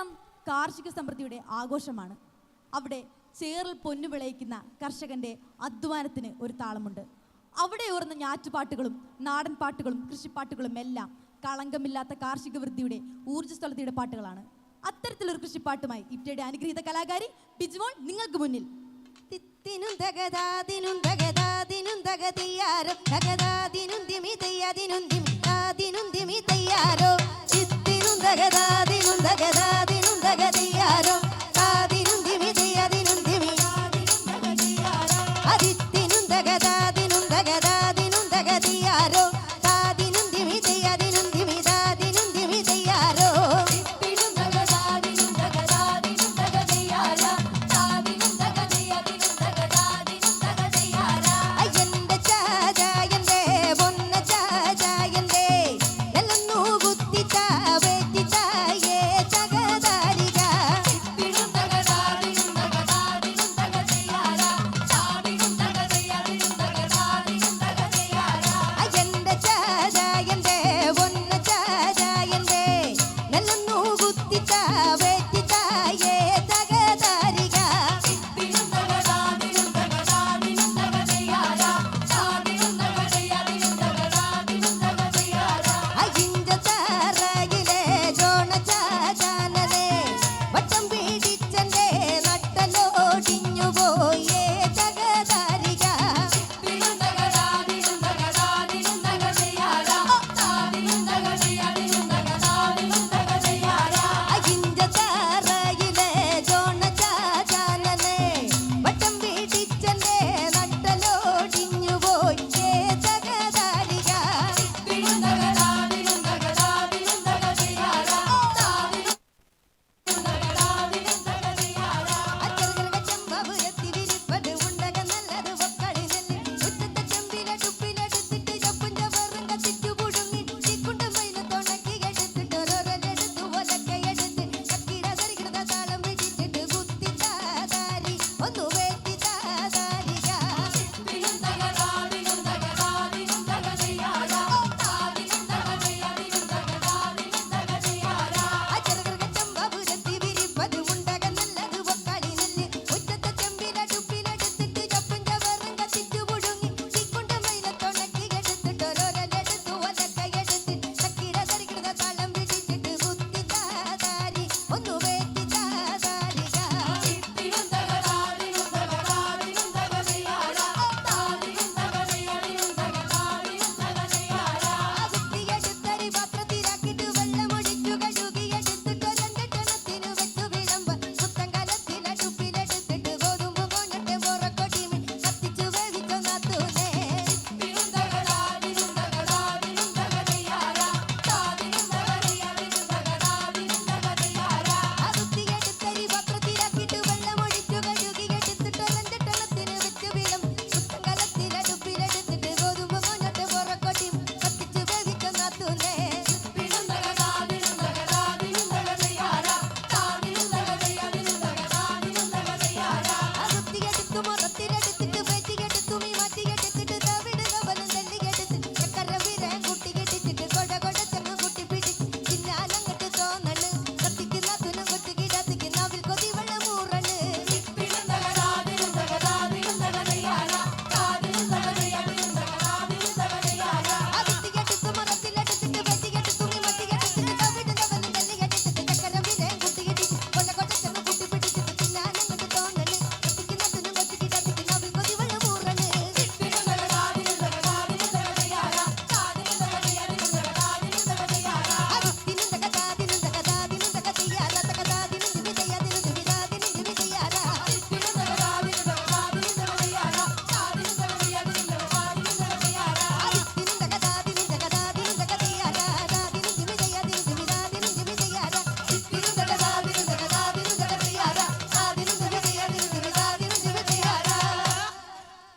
ഓണം കാർഷിക സമൃദ്ധിയുടെ ആഘോഷമാണ്. അവിടെ ചേറിൽ പൊന്നു വിളയിക്കുന്ന കർഷകന്റെ അധ്വാനത്തിന് ഒരു താളമുണ്ട്. അവിടെ ഓർന്ന ഞാറ്റുപാട്ടുകളും നാടൻ പാട്ടുകളും കൃഷിപ്പാട്ടുകളും എല്ലാം കളങ്കമില്ലാത്ത കാർഷിക വൃദ്ധിയുടെ ഊർജസ്വലതയുടെ പാട്ടുകളാണ്. അത്തരത്തിലൊരു കൃഷിപ്പാട്ടുമായി ഇറ്റയുടെ അനുഗ്രഹീത കലാകാരി ബിജ്മോൾ നിങ്ങൾക്ക് മുന്നിൽ. തിത്തിനും തകതാതിനും തകതാതിനും തകതിയാരോ തയ്യാരോ? ചിത്തിനും അതിത്തിനും തകത ಒಂದು